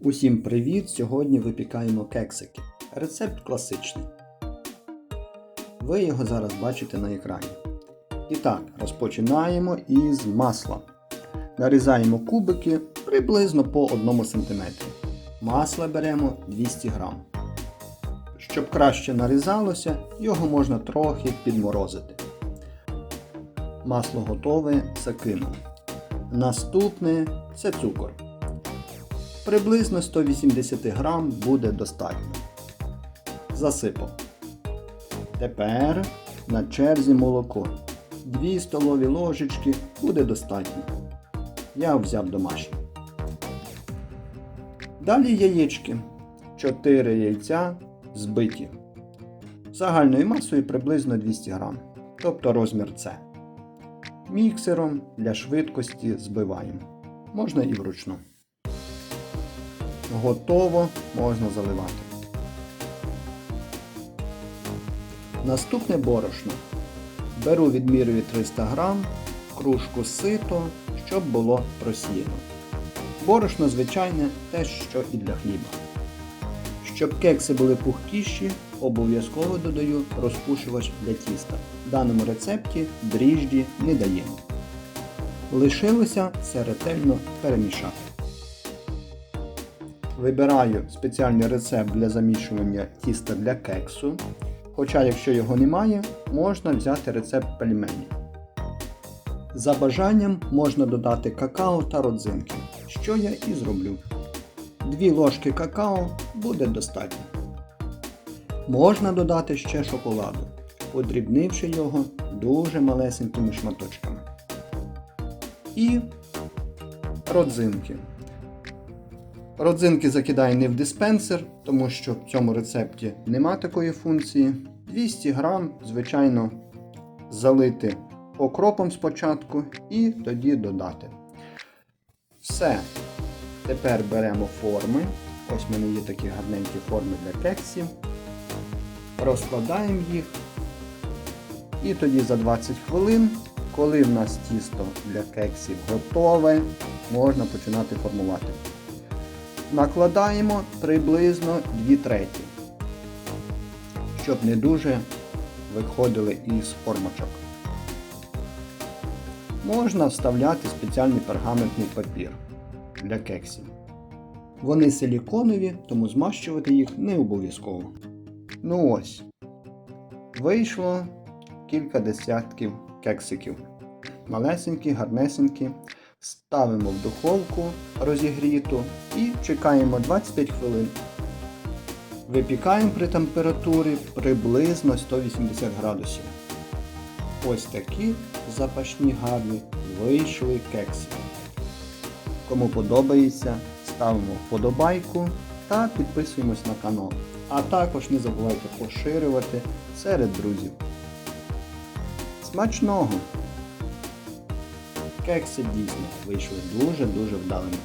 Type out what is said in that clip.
Усім привіт! Сьогодні випікаємо кексики. Рецепт класичний. Ви його зараз бачите на екрані. І так, розпочинаємо із масла. Нарізаємо кубики приблизно по 1 см. Масла беремо 200 г. Щоб краще нарізалося, його можна трохи підморозити. Масло готове, закинув. Наступне це цукор. Приблизно 180 грам буде достатньо. Засипав. Тепер на черзі молоко. 2 столові ложечки буде достатньо. Я взяв домашнє. Далі яєчки. 4 яйця збиті. Загальною масою приблизно 200 грам, тобто розмір С. Міксером для швидкості збиваємо. Можна і вручну. Готово можна заливати. Наступне борошно. Беру відмірюю 300 грам, кружку сито, щоб було просіяно. Борошно звичайне те, що і для хліба. Щоб кекси були пухкіші, обов'язково додаю розпушувач для тіста. В даному рецепті дріжджі не даємо. Лишилося все ретельно перемішати. Вибираю спеціальний рецепт для замішування тіста для кексу. Хоча, якщо його немає, можна взяти рецепт пельменів. За бажанням можна додати какао та родзинки, що я і зроблю. Дві ложки какао буде достатньо. Можна додати ще шоколаду, подрібнивши його дуже малесенькими шматочками. І родзинки. Родзинки закидаю не в диспенсер, тому що в цьому рецепті нема такої функції. 200 грам, звичайно, залити окропом спочатку і тоді додати. Все. Тепер беремо форми. Ось в мене є такі гарненькі форми для кексів. Розкладаємо їх. І тоді за 20 хвилин, коли в нас тісто для кексів готове, можна починати формувати. Накладаємо приблизно 2 треті, щоб не дуже виходили із формочок. Можна вставляти спеціальний пергаментний папір для кексів. Вони силіконові, тому змащувати їх не обов'язково. Ну ось. Вийшло кілька десятків кексиків. Малесенькі, гарнесенькі. Ставимо в духовку розігріту і чекаємо 25 хвилин. Випікаємо при температурі приблизно 180 градусів. Ось такі запашні гарні вийшли кекси. Кому подобається, ставимо вподобайку та підписуємось на канал. А також не забувайте поширювати серед друзів. Смачного! Кекси дійсно вийшли дуже-дуже вдалими.